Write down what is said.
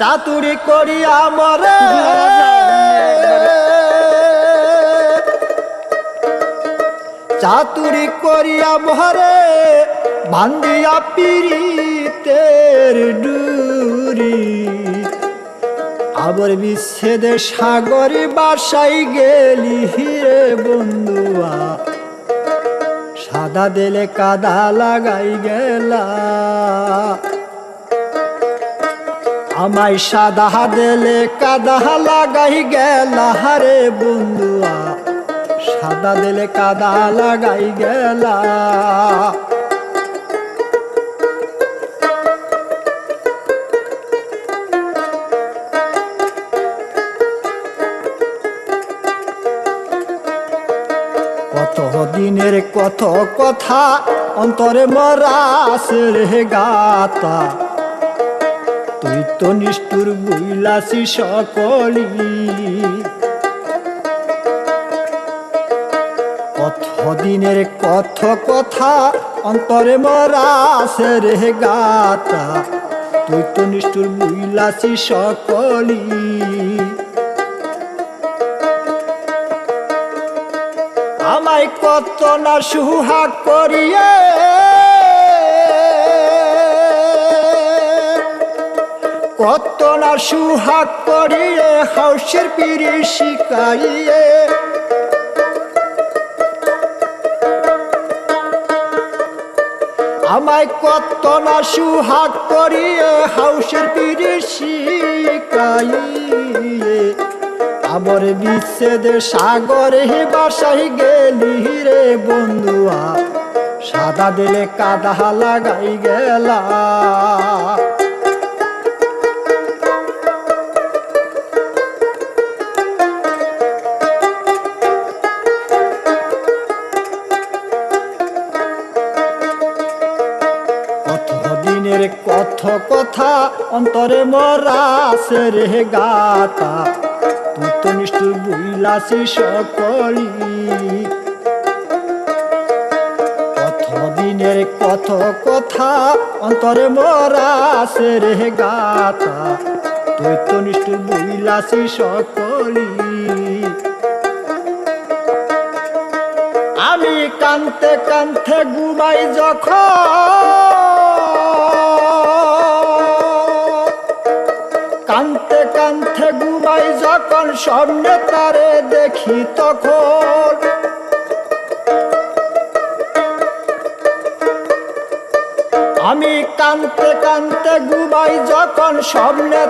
চাতুরি করিয়া মরে চাতুরি করিয়া মরে ভান্দিয়া পিরিতের ডুরি। আবার বিচ্ছেদে সাগরে বাসাই গেলি হিরে বন্ধুয়া। সাদা দেলে কাদা লাগাই গেলা। আমায় সাদা দেলে কাদা লাগাই গেলা, হারে বন্ধুয়া। সাদা দেলে কাদা লাগাই গেলা। কত দিনের কত কথা, অন্তরে মরাছে রে গাতা। তুই তো নিষ্ঠুর বুইলাসি সকলি কত দিনের কত কথা অন্তরে মরাছে রে গাতা। তুই তো নিষ্ঠুর বুইলাসি সকলি আমায় কত না সুহাগ করিয়ে কত না সুহাগ করিয়ে হাউসের পিড়ি শিকাইয়ে আমায় কত না সুহাগ করিয়ে হাউসের পিড়ি শিকাইয়ে আমার বিচ্ছেদে সাগরে বাসাই গেলি রে বন্ধুয়া, সাদা দিলে কাদা লাগাই গেলা। দিনের কত কথা, অন্তরে মরাছে রে গাতা তুই তো নিষ্ঠুর বুইলাসি সকলি কত দিনের কথ কথা, অন্তরে মরাছে রে গাতা তুই তো নিষ্ঠুর বুইলাসি সকলি আমি কানতে কানতে ঘুমাই যখন কানতে কানতে ঘুমাই যখন স্বর্ণে তারে দেখি তখন। আমি কান্তে কান্তে ঘুমাই যখন স্বপ্নে